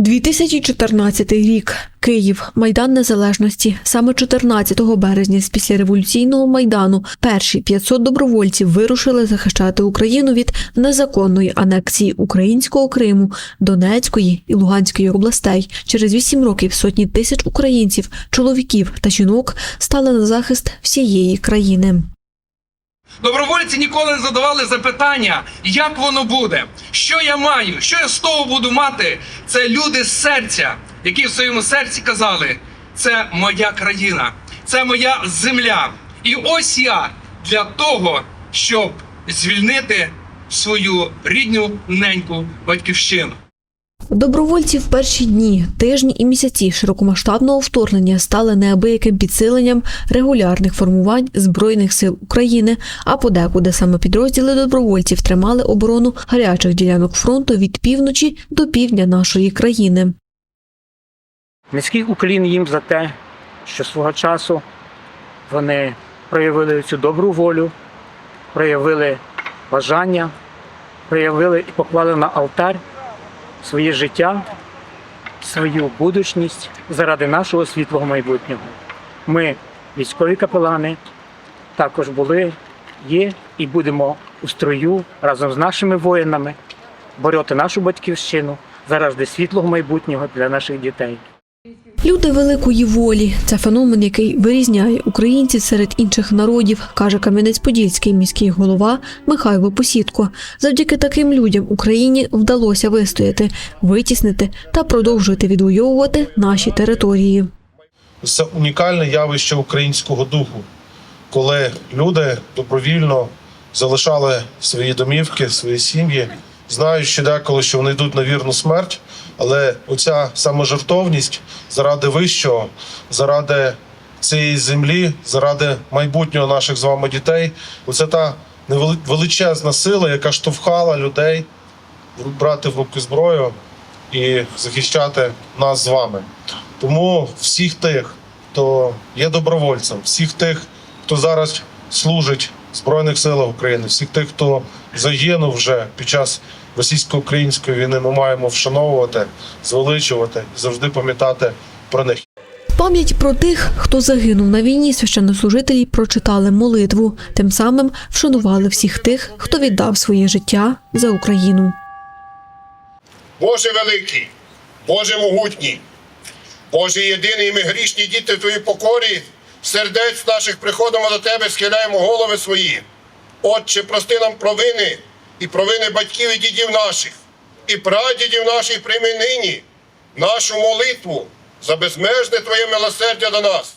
2014 рік. Київ. Майдан Незалежності. Саме 14 березня з після революційного майдану перші 500 добровольців вирушили захищати Україну від незаконної анексії українського Криму, Донецької і Луганської областей. Через 8 років сотні тисяч українців, чоловіків та жінок стали на захист всієї країни. Добровольці ніколи не задавали запитання, як воно буде, що я маю, що я з того буду мати. Це люди з серця, які в своєму серці казали: це моя країна, це моя земля. І ось я для того, щоб звільнити свою рідну неньку батьківщину. Добровольці в перші дні, тижні і місяці широкомасштабного вторгнення стали неабияким підсиленням регулярних формувань Збройних сил України, а подекуди саме підрозділи добровольців тримали оборону гарячих ділянок фронту від півночі до півдня нашої країни. Низький уклін їм за те, що свого часу вони проявили цю добру волю, проявили бажання, проявили і поклали на алтар своє життя, свою будучність заради нашого світлого майбутнього. Ми, військові капелани, також були, є і будемо у строю разом з нашими воїнами бороти нашу батьківщину заради світлого майбутнього для наших дітей. Люди великої волі це феномен, який вирізняє українців серед інших народів, каже Кам'янець-Подільський міський голова Михайло Посідко. Завдяки таким людям Україні вдалося вистояти, витіснити та продовжувати відвоювати наші території. це унікальне явище українського духу, коли люди добровільно залишали свої домівки, свої сім'ї, знаючи деколи, що вони йдуть на вірну смерть, але оця саможертовність заради вищого, заради цієї землі, заради майбутнього наших з вами дітей, оце та величезна сила, яка штовхала людей брати в руки зброю і захищати нас з вами. Тому всіх тих, хто є добровольцем, всіх тих, хто зараз служить в Збройних силах України, всіх тих, хто загинув вже під час російсько-української війни, ми маємо вшановувати, звеличувати і завжди пам'ятати про них. Пам'ять про тих, хто загинув на війні, священнослужителі прочитали молитву, тим самим вшанували всіх тих, хто віддав своє життя за Україну. Боже великий, Боже могутній, Боже єдиний, ми грішні діти в Твоїй покорі, сердець наших приходимо до Тебе, схиляємо голови свої. Отче, прости нам провини і провини батьків і дідів наших, і прадідів наших прийми нині, нашу молитву за безмежне Твоє милосердя до нас.